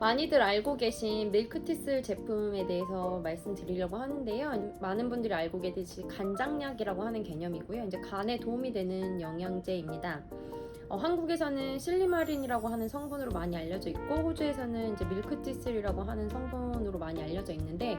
많이들 알고 계신 밀크티슬 제품에 대해서 말씀드리려고 하는데요. 많은 분들이 알고 계듯이 간장약이라고 하는 개념이고요. 이제 간에 도움이 되는 영양제입니다. 어, 한국에서는 실리마린이라고 하는 성분으로 많이 알려져 있고 호주에서는 이제 밀크티슬이라고 하는 성분으로 많이 알려져 있는데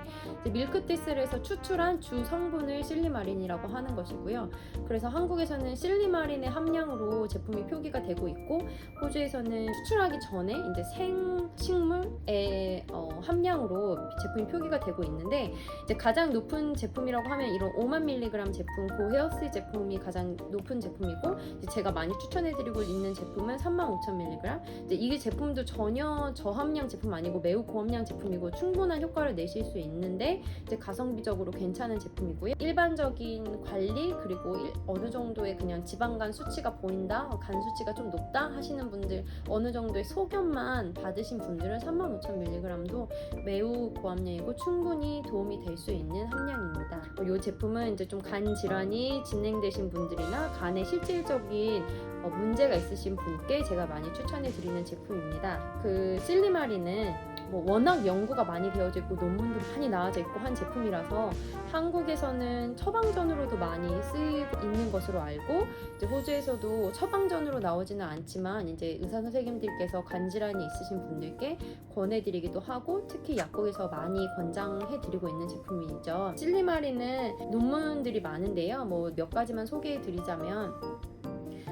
밀크티슬에서 추출한 주 성분을 실리마린이라고 하는 것이고요. 그래서 한국에서는 실리마린의 함량으로 제품이 표기가 되고 있고 호주에서는 추출하기 전에 이제 생 식물의 어, 함량으로 제품이 표기가 되고 있는데 이제 가장 높은 제품이라고 하면 이런 5만 밀리그램 제품 고헤어스 제품이 가장 높은 제품이고 제가 많이 추천해드리고 있는 제품은 3만 5천 밀리그램. 이게 제품도 전혀 저함량 제품 아니고 매우 고함량 제품이고 충분한 효과를 내실 수 있는데 이제 가성비적으로 괜찮은 제품이고요. 일반적인 관리 그리고 일- 어느 정도의 그냥 지방간 수치가 보인다, 어, 간 수치가 좀 높다 하시는 분들 어느 정도의 소견만 받으신 분들은 3만 5천 밀리그램도 매우 고함량이고 충분히 도움이 될 수 있는 함량입니다. 이 제품은 이제 좀 간 질환이 진행되신 분들이나 간에 실질적인 어, 문제가 있으신 분께 제가 많이 추천해 드리는 제품입니다. 그 실리마리는 뭐 워낙 연구가 많이 되어져 있고 논문도 많이 나와져 있고 한 제품이라서 한국에서는 처방전으로도 많이 쓰이고 있는 것으로 알고 이제 호주에서도 처방전으로 나오지는 않지만 이제 의사 선생님들께서 간 질환이 있으신 분들께 권해드리기도 하고 특히 약국에서 많이 권장해드리고 있는 제품이죠. 실리마리는 논문들이 많은데요. 뭐 몇 가지만 소개해드리자면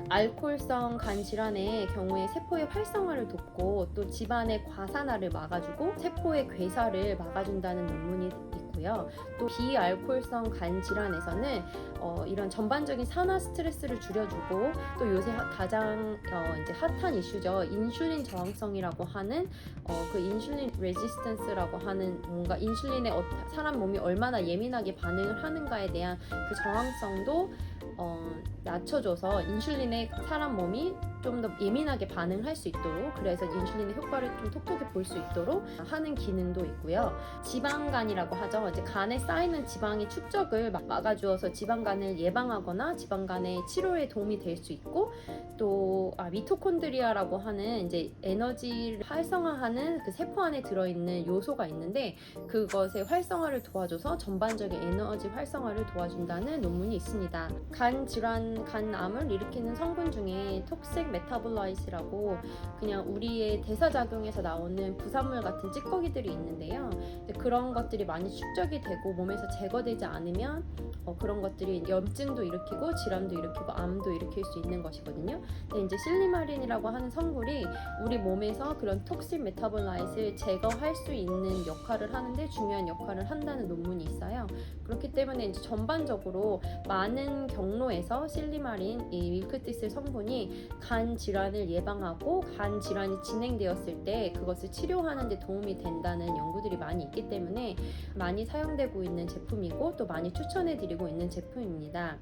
알코올성 간 질환의 경우에 세포의 활성화를 돕고 또 집안의 과산화를 막아주고 세포의 괴사를 막아준다는 논문이 있고요. 또 비알코올성 간 질환에서는 어, 이런 전반적인 산화 스트레스를 줄여주고 또 요새 하- 가장 어, 이제 핫한 이슈죠. 인슐린 저항성이라고 하는 어, 그 인슐린 레지스턴스라고 하는 뭔가 인슐린에 어, 사람 몸이 얼마나 예민하게 반응을 하는가에 대한 그 저항성도 어, 낮춰줘서 인슐린에 사람 몸이 좀 더 예민하게 반응할 수 있도록 그래서 인슐린의 효과를 좀 톡톡히 볼 수 있도록 하는 기능도 있고요. 지방간이라고 하죠. 이제 간에 쌓이는 지방의 축적을 막- 막아주어서 지방간을 예방하거나 지방간의 치료에 도움이 될 수 있고 또 아, 미토콘드리아라고 하는 이제 에너지를 활성화하는 그 세포 안에 들어있는 요소가 있는데 그것의 활성화를 도와줘서 전반적인 에너지 활성화를 도와준다는 논문이 있습니다. 간 질환, 간암을 일으키는 성분 중에 톡식 메타볼라이트라고 그냥 우리의 대사작용에서 나오는 부산물 같은 찌꺼기들이 있는데요. 그런 것들이 많이 축적이 되고 몸에서 제거되지 않으면 어, 그런 것들이 염증도 일으키고 질환도 일으키고 암도 일으킬 수 있는 것이거든요. 근데 이제 실리마린이라고 하는 성분이 우리 몸에서 그런 톡식 메타볼라이트를 제거할 수 있는 역할을 하는데 중요한 역할을 한다는 논문이 있어요. 그렇기 때문에 이제 전반적으로 많은 경로에서 실리마린 이 밀크티슬 성분이 간 질환을 예방하고 간 질환이 진행되었을 때 그것을 치료하는 데 도움이 된다는 연구들이 많이 있기 때문에 많이 사용되고 있는 제품이고 또 많이 추천해 드리고 있는 제품입니다.